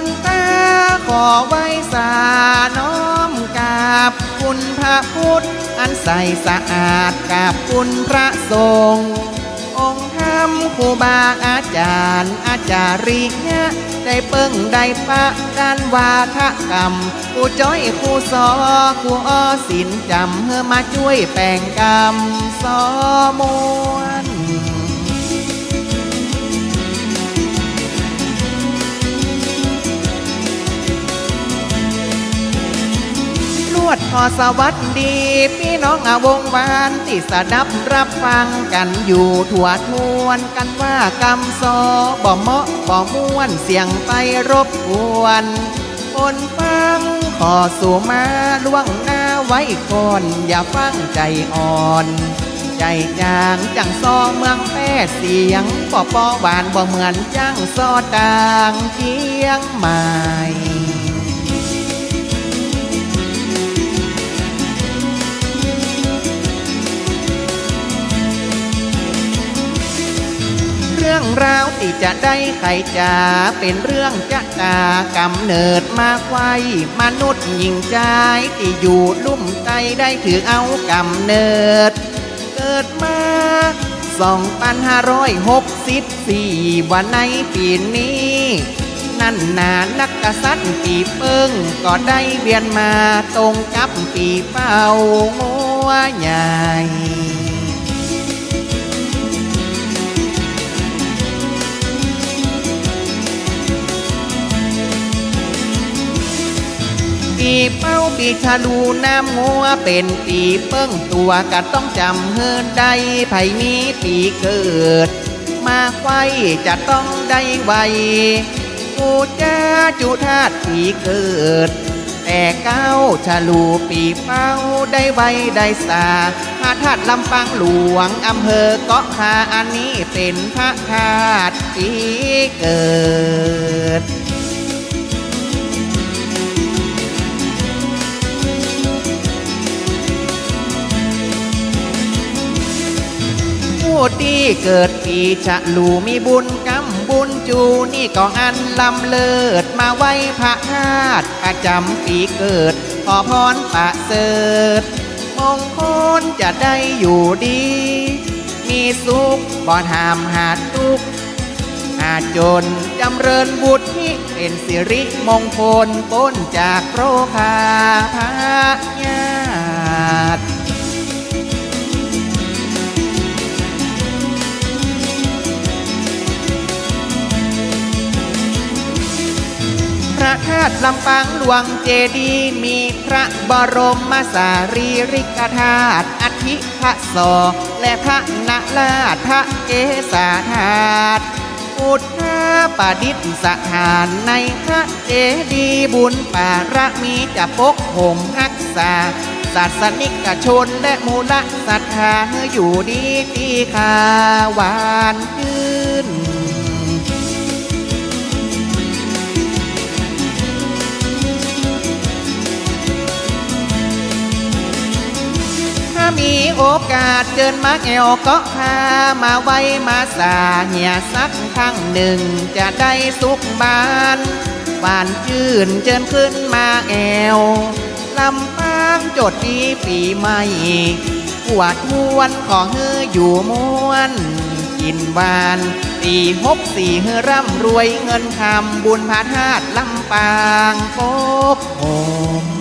วันตาขอไว้สาน้อมกาบคุณพระพุทธอันใสสะอาดกาบคุณพระสงฆ์องค์ธรรมครูบาอาจารย์ อาจาริยะได้เปิ่งได้ปะการวาทะกรรมครูจ้อยครูสอครูอ้อสินจำเพื่อมาช่วยแป่งกรรมสอมวน วดขอสวัสดี พี่น้องอาวงวานที่สดับรับฟังกันอยู่ทั่วทวนกันว่ากำซอบ่เหมาะบ่ม่วนเสียงไปรบกวนคนฟังขอสู่มาล่วงหน้าไว้ก่อนอย่าฟังใจอ่อนใจจางจังซอเมืองแป้เสียงปอปอหวานบ่เหมือนจังซอต่างเชียงใหม่ ที่จะได้ไขจาเป็นเรื่องจะตากำเนิดมาไว้ มนุษย์หญิงใจที่อยู่ลุ่มใจได้ถือเอากำเนิด เกิดมา2,564 วันในปีนี้ นั่นนานักกษัตริย์ปีเปิงก็ได้เวียนมาตรงกับปีเป้างัวใหญ่ เป้าปีชาลูน้ำงัวเป็นปีเปิ้งตัวก็ต้องจำเฮินได้ไผมีปีเกิด มาไว้จะต้องได้ไวกูจ้าจุธาตปีเกิด แต่เก้าชาลูปีเป้าได้ไวได้สาพระธาตุลำปางหลวงอำเภอเกาะคาอันนี้เป็นพระธาตุปีเกิด ผู้ที่เกิดปีฉลูมีบุญกำบุญจูนี่ก็อันลำเลิศมาไว้พระธาตุประจำปีเกิด ขอพรประเสริฐมงคลจะได้อยู่ดี มีสุขบ่ทามหาทุกอาจนจำเริญบุตรที่เป็นสิริมงคลพ้นจากโรคาพญาติาตุลำปางหลวงเจดีมีพระบรมสารีริกธาตุอธิพระสอและพระนาราชพระเกศาธาตุอุทธาปดิษฐถานในพระเจดีบุญปารมีจะปกห่มรักษาศาสนิกชนและมูลศรัทธาอยู่ดีที่คาวานยืน อกาสเจิญมาแอวก็พามาไว้มาสาเหียสักครั้งหนึ่งจะได้สุขบานหวานชื่นเจิญขึ้นมาแอวลำปางจทย์ดีปีใหม่ปวดมวนขอเฮืออยู่ม้วนกินหวานปีหกสี่เฮือร่ำรวยเงินคำบุญพาธาตุลำปางพบโฮม